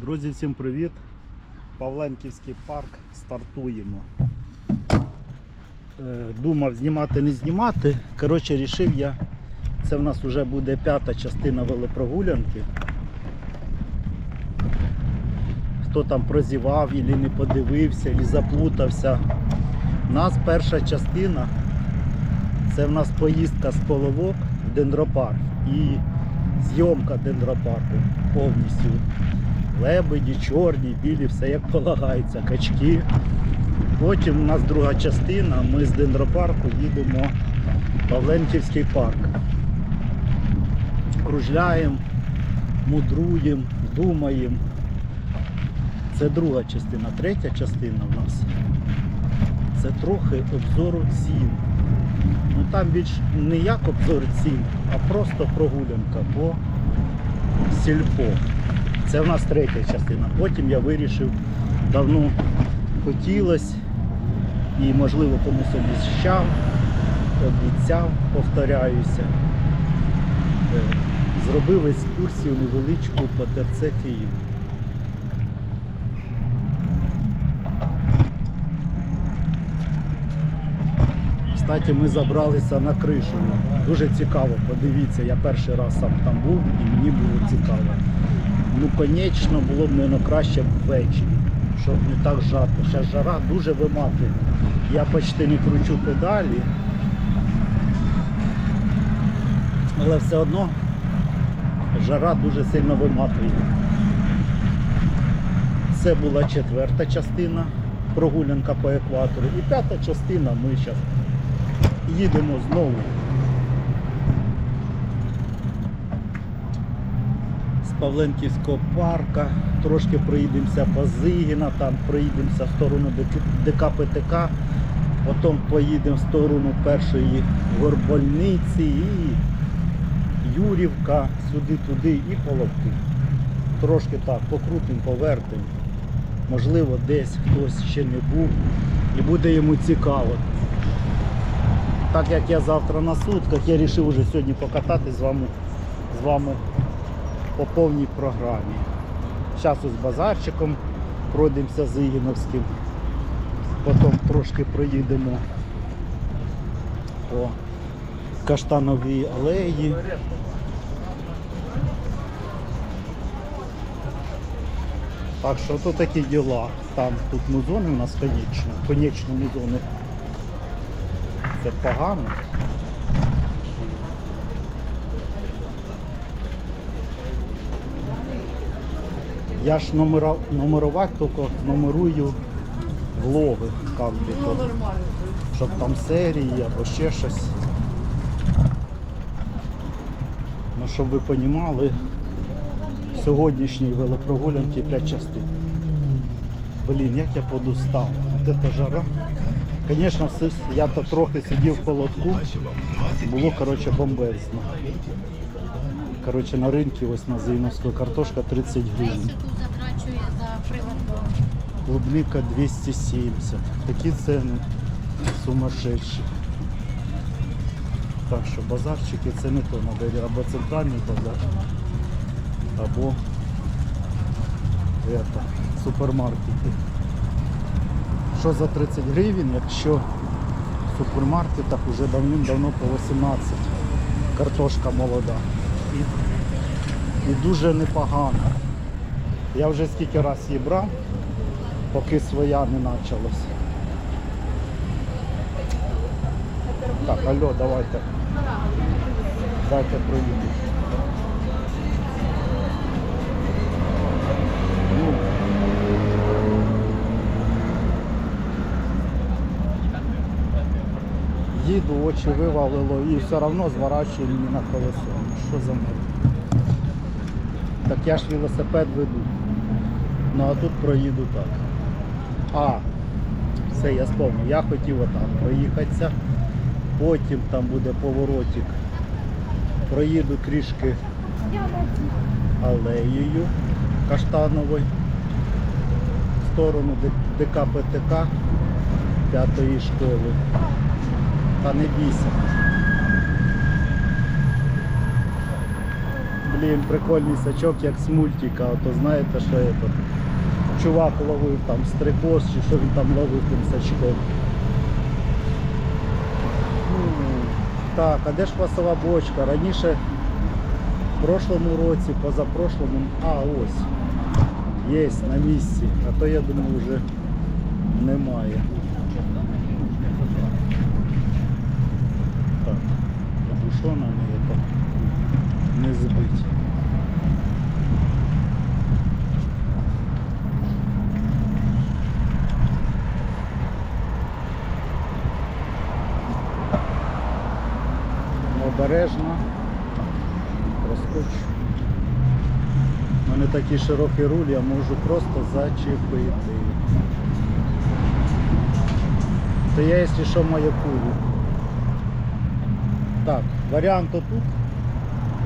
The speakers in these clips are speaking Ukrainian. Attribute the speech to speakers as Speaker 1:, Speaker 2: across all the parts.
Speaker 1: Друзі, всім привіт! Павленківський парк стартуємо. Е, Думав знімати, не знімати. Коротше, рішив я. Це в нас вже буде п'ята частина велопрогулянки. Хто там прозівав, і не подивився, і заплутався. У нас перша частина це в нас поїздка з половок в дендропарк і зйомка дендропарку повністю. Лебеді, чорні, білі, все як полагається, качки. Потім у нас друга частина, ми з дендропарку їдемо в Павленківський парк. Кружляємо, мудруємо, думаємо. Це друга частина. Третя частина в нас це трохи обзору цін. Ну там більш не як обзор цін, а просто прогулянка по сільпо. Це в нас третя частина. Потім я вирішив, давно хотілося і можливо комусь обіцяв, обіцяв, повторяюся. Е, Зробив екскурсію невеличку по ТРЦ Київ. Кстати, ми забралися на кришу. Дуже цікаво, подивіться, я перший раз сам там був і мені було цікаво. Ну, конечно, було б, мабуть, краще ввечері, щоб не так жарко. Зараз жара дуже виматує. Я почти не кручу педалі. Але все одно жара дуже сильно виматує. Це була четверта частина прогулянка по екватору. І п'ята частина ми зараз їдемо знову. Павленківського парка, трошки проїдемося по Зигіна, там проїдемося в сторону ДК- ДК ПТК, потім поїдемо в сторону першої горбольниці і Юрівка, сюди-туди і Половки. Трошки так покрутим, повертим. Можливо, десь хтось ще не був і буде йому цікаво. Так як я завтра на сутках, я вирішив вже сьогодні покатати з вами, з вами по повній програмі. Зараз з базарчиком пройдемося з Ігіновським, потім трошки проїдемо по Каштановій алеї. Так що то такі діла. Там тут музони у нас конечно, конечно музони. Це погано. Я ж номера, номерувати тільки номерую влоги кампі, щоб там серії або ще щось. Ну, щоб ви розуміли, сьогоднішній велопрогулянки 5 частин. Блін, як я подустав. От це жара. Звісно, я то трохи сидів в холодку, було коротше, бомбезно. Коротше, на ринку ось на Зейновську картошка 30 гривень.
Speaker 2: Тут затрачує за приватну.
Speaker 1: Клубника 270. Такі ціни сумасшедші. Так що базарчики це не то треба або центральний базар, або это, супермаркети. Що за 30 гривень, якщо в супермаркетах вже давним-давно по 18 картошка молода. І, і дуже непогано. Я вже скільки разів її брав, поки своя не почалася. Так, алло, давайте. Дайте проїду. Їду, очі вивалило і все одно зворачує мені на колесо. Що за мене? Так я ж велосипед веду. Ну а тут проїду так. А, все, я спомнив. Я хотів отак проїхатися. Потім там буде поворотик. Проїду трішки алеєю каштановою в сторону ДК ПТК п'ятої школи. Та не бійся. Блін, прикольний сачок, як з мультика. Ото знаєте, що це? Чувак ловив там стрикоз, чи що він там ловив тим сачком. Ну, Так, а де ж пасова бочка? Раніше в прошлому році, позапрошлому, а ось. Є на місці, а то я думаю вже немає. Так, бушона не, не збить. Обережно. Проскочу. У мене такий широкий руль, я можу просто зачепити. Це я, якщо що, маю пулю. Так, варіант отут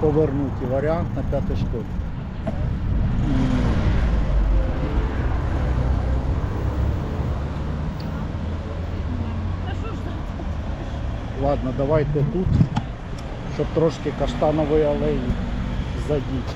Speaker 1: повернути, варіант на п'ятій школі. Ладно, давайте тут, щоб трошки каштанової алеї задіть.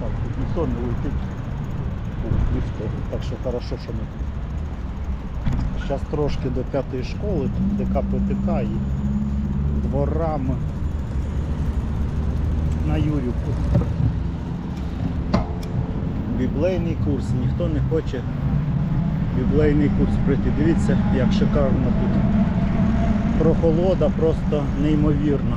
Speaker 1: Так, тут ніхто не летить. Ніхто. Так що хорошо, що ми тут. Зараз трошки до п'ятої школи, ДК ПТК і дворами на Юрівку. Біблейний курс, ніхто не хоче біблейний курс пройти. Дивіться, як шикарно тут прохолода просто неймовірна.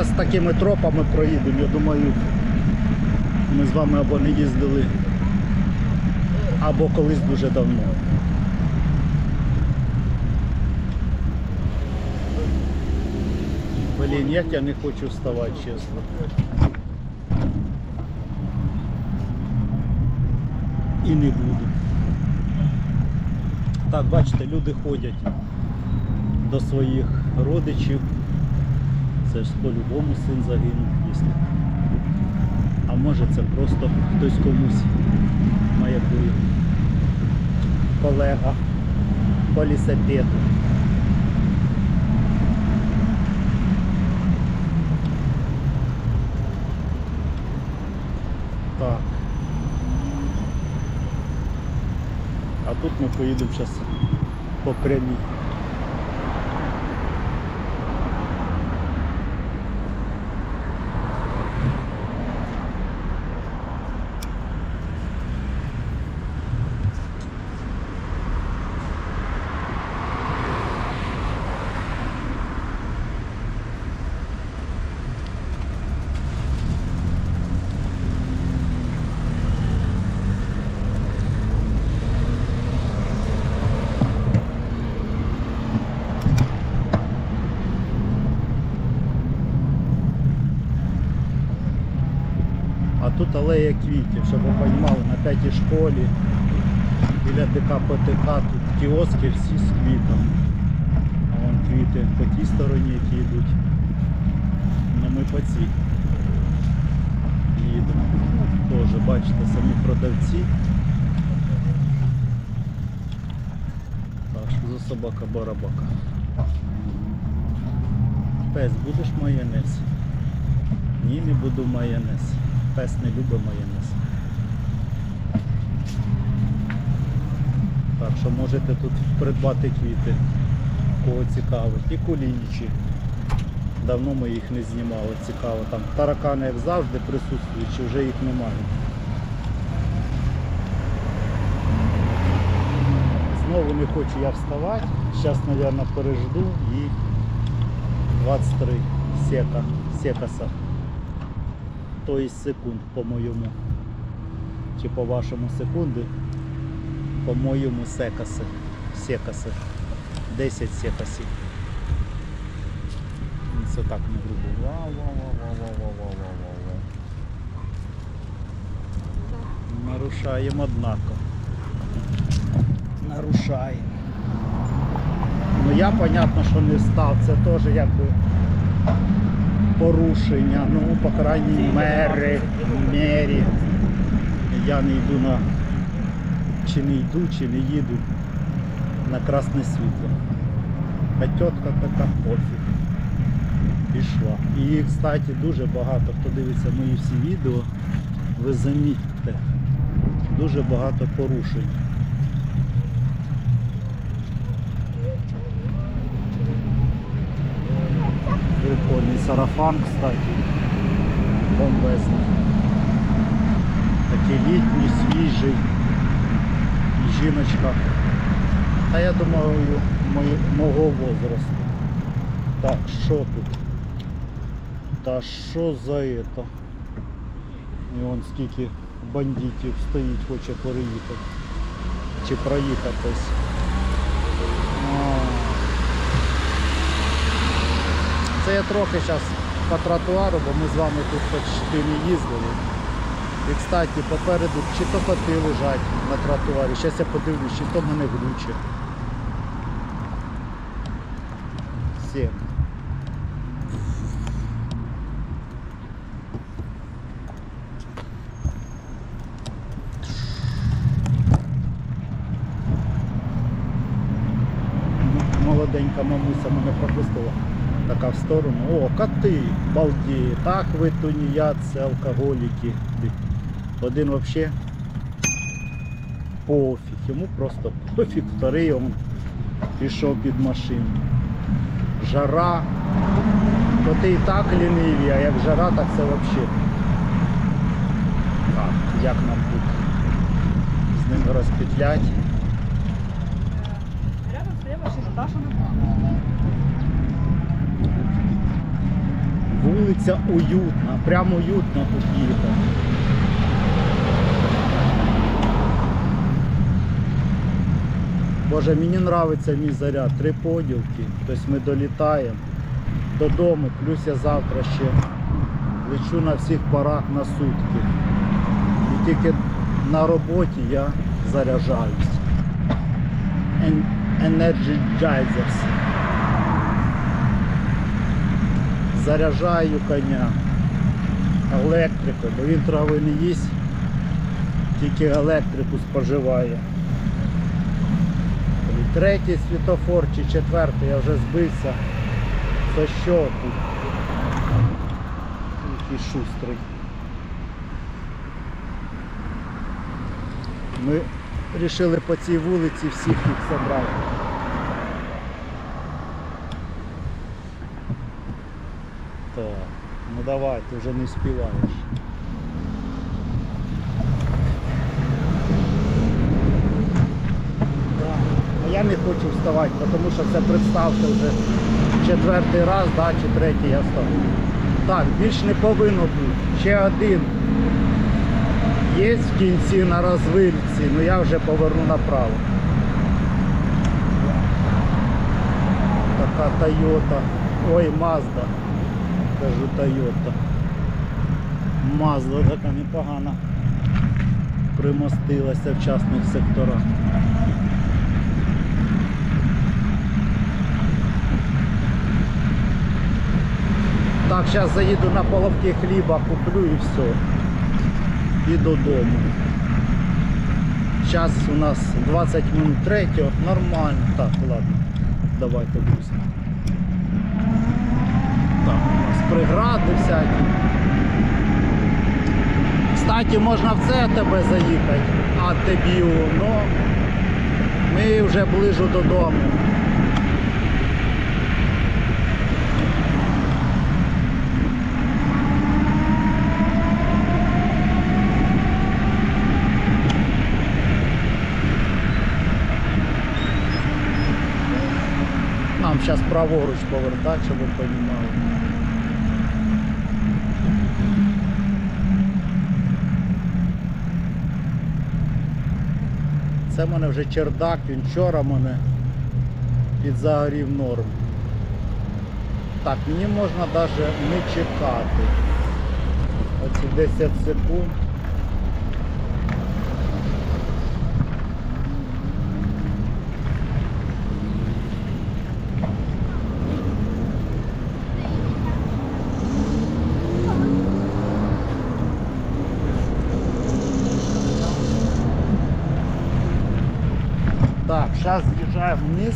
Speaker 1: Зараз такими тропами проїдемо, я думаю, ми з вами або не їздили, або колись дуже давно. Блін, як я не хочу вставати, чесно. І не буду. Так, бачите, люди ходять до своїх родичів. Це ж по-любому син загинув, якщо. А може це просто хтось комусь маякує. Колега по лісапету. Так. А тут ми поїдемо зараз по прямій. А тут алея квітів, щоб ви розуміли, на п'ятій школі біля ДК ПТК тут кіоски всі з квітом. А вон квіти по тій стороні, які йдуть. Ну ми по цій їдемо. Теж бачите, самі продавці. Так, що за собака барабака. Пес, будеш майонез? Ні, не буду майонез. Пес не любить майонез. Так що можете тут придбати квіти, кого цікавить. І кулінічі. Давно ми їх не знімали, цікаво. Там таракани як завжди присутствують, чи вже їх немає. Знову не хочу я вставати. Зараз, мабуть, пережду і 23 сека, секаса то із секунд, по-моєму. Чи по вашому секунди. По-моєму секаси. Секаси. 10 секасів. Ну, це так не грубо. Вау, вау, вау, вау, вау, вау, вау, вау. Нарушаємо однако. Нарушаємо. Ну я, понятно, що не встав, це теж якби порушення. Ну, по крайній мері, мері. Я не йду на чи не йду, чи не їду на красне світло. А тітка така пофіг. Пішла. І, кстати, дуже багато, хто дивиться мої всі відео, ви замітьте, дуже багато порушень. Прикольний сарафан, кстати. Бомбезний. Такий літній, свіжий. І жіночка. Та я думаю, мої- мого возрасту. Так, що тут? Та що за это? І вон скільки бандитів стоїть, хоче переїхати. Чи проїхатись. Це я трохи зараз по тротуару, бо ми з вами тут почти не їздили. І кстати, попереду чи то коти лежать на тротуарі. Зараз я подивлюсь, чи то мене глючить. Сім. Молоденька мамуся мене пропустила. Така в сторону. Коти, балдіє. Так ви тунеядці, алкоголіки. Один взагалі пофіг. Йому просто пофіг. Вторий он пішов під машину. Жара. Коти і так ліниві, а як жара, так це взагалі. Так, як нам тут з ними розпетлять.
Speaker 3: Рядом стояла машина, Даша направо.
Speaker 1: Вулиця уютна, прямо тут їхати. Боже, мені подобається мій заряд. Три поділки. Тобто ми долітаємо додому, плюс я завтра ще лечу на всіх парах на сутки. І тільки на роботі я заряджаюсь. En- Energizers. Заряджаю коня електрикою, бо він трави не їсть, тільки електрику споживає. Третій світофор чи четвертий, я вже збився. Це що тут? Який шустрий. Ми вирішили по цій вулиці всіх їх забрати. Так, ну давай, ти вже не співаєш. Я не хочу вставати, тому що це представте вже четвертий раз, да, чи третій я став. Так, більш не повинно бути. Ще один. Є в кінці на розвильці, ну я вже поверну направо. Така Toyota. Ой, Mazda кажу Toyota. Мазда така непогана. Примостилася в частних секторах. Так, зараз заїду на половки хліба, куплю і все. І додому. Зараз у нас 20 минут третього, нормально. Так, ладно. Давайте друзі. Так, у нас пригради всякі. Кстати, можна в це тебе заїхати, а тобі, ну ми вже ближу додому. Нам зараз праворуч повертати, щоб ви розуміли. Це в мене вже чердак, він вчора мене підзагорів норм. Так, мені можна навіть не чекати. Оці 10 секунд. Зараз з'їжджаємо вниз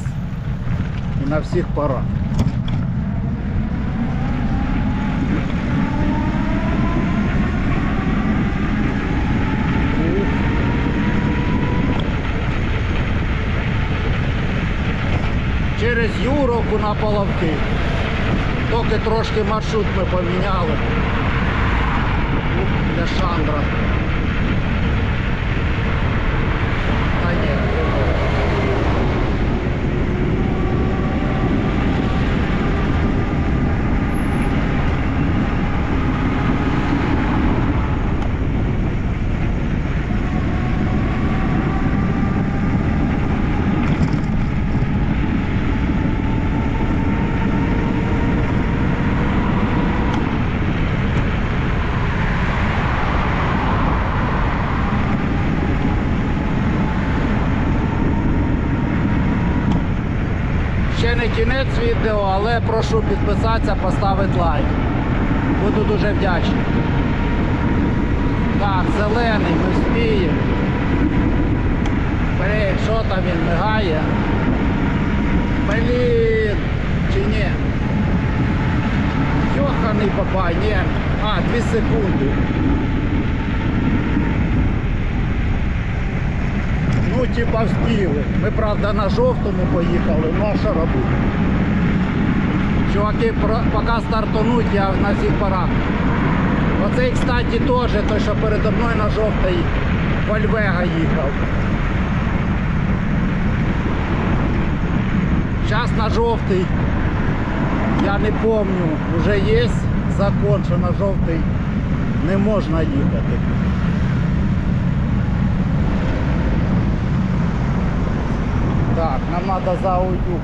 Speaker 1: і на всіх парах. Через Юровку на Половки. Тільки трошки маршрут ми поміняли. Для Шандра. Та ні, прикольно. Ще не кінець відео, але прошу підписатися, поставити лайк. Буду дуже вдячний. Так, зелений, ми вспіємо. Блін, що там він мигає? Блін, чи ні? Йоханий бабай, ні. А, 2 секунди. Ну, типа. Ми, правда, на жовтому поїхали, ну а що робити? Чуваки, поки стартануть, я на всіх парах. Оцей, кстати, теж, той, що передо мною на жовтий Вольвега їхав. Зараз на жовтий, я не помню, вже є закон, що на жовтий не можна їхати. Так, нам треба за Аудюком.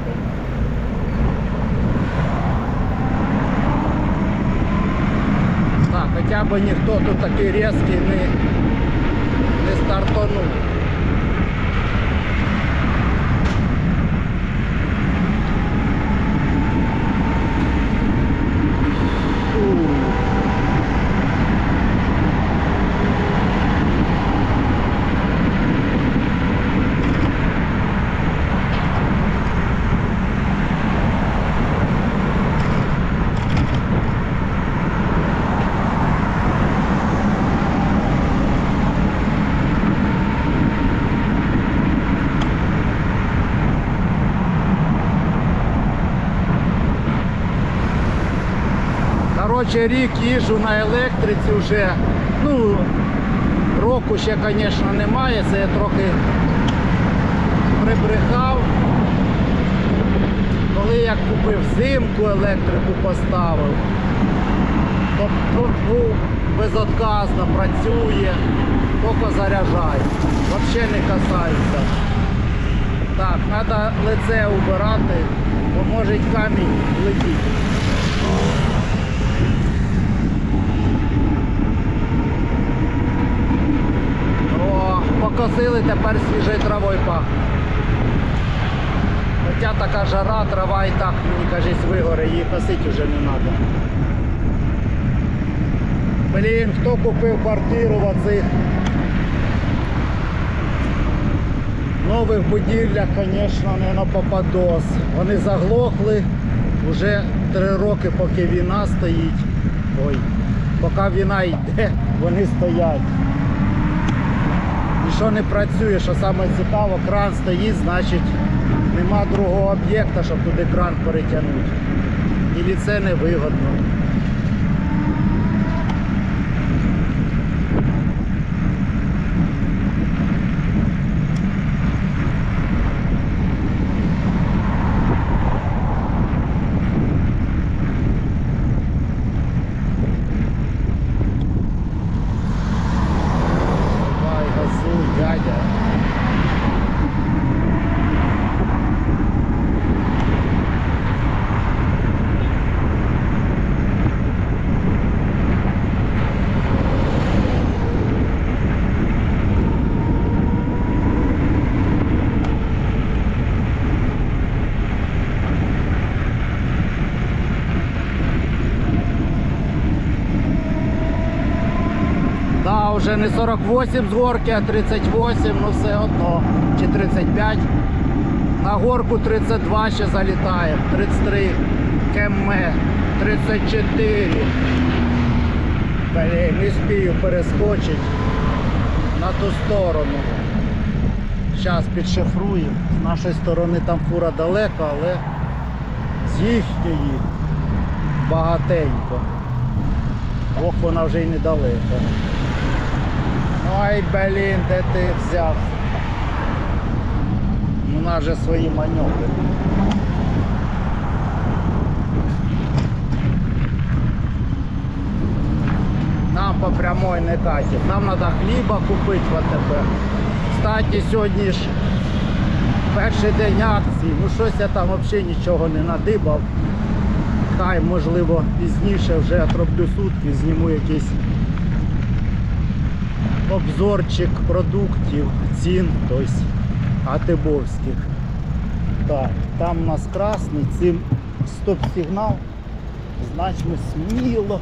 Speaker 1: Так, хоча б ніхто тут такий різкий не, не стартанув. Коротше, рік їжджу на електриці вже. Ну, року ще, звісно, немає, це я трохи прибрехав. Коли я купив зимку, електрику поставив, то був безотказно працює, тільки заряджає. Взагалі не касається. Так, треба лице убирати, бо може камінь летіти. О, тепер свіжою травою пахне. Хоча така жара, трава і так, мені кажись, вигоре, її косити вже не треба. Блін, хто купив квартиру в оцих нових будівлях, звісно, не на попадос. Вони заглохли вже три роки, поки війна стоїть. Ой, поки війна йде, вони стоять. І що не працює, що саме цікаво, кран стоїть, значить нема другого об'єкта, щоб туди кран перетягнути. І це не вже не 48 з горки, а 38, ну все одно. Чи 35. На горку 32 ще залітаємо, 33 КМ, 34. Блін, не спію перескочити на ту сторону. Зараз підшифруємо. З нашої сторони там фура далеко, але з їхньої багатенько. Ох, вона вже й недалеко. Ой, блін, де ти взяв? У нас же свої маневри. Нам по прямой не катить. Нам треба хліба купити в АТБ. Кстати, сьогодні ж перший день акції. Ну щось я там взагалі нічого не надибав. Хай, можливо, пізніше вже отроблю сутки, зніму якийсь обзорчик продуктів, цін, тобто атибовських. Так, там у нас красний, цим стоп-сигнал. Значить ми сміло.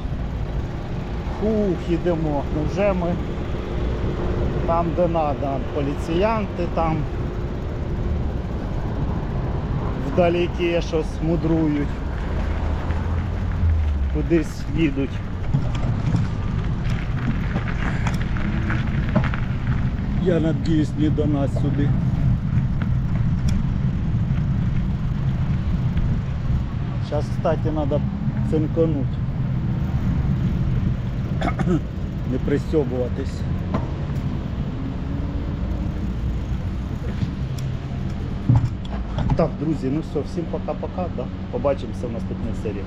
Speaker 1: Хух, ідемо. Ну вже ми там, де треба. Поліціянти там вдалеке щось мудрують. Кудись їдуть. Я надіюсь не до нас сюди. Зараз, кстати, треба цинкануть. Не пристьобуватись. Так, друзі, ну все, всім пока-пока. Да? Побачимося в наступній серії.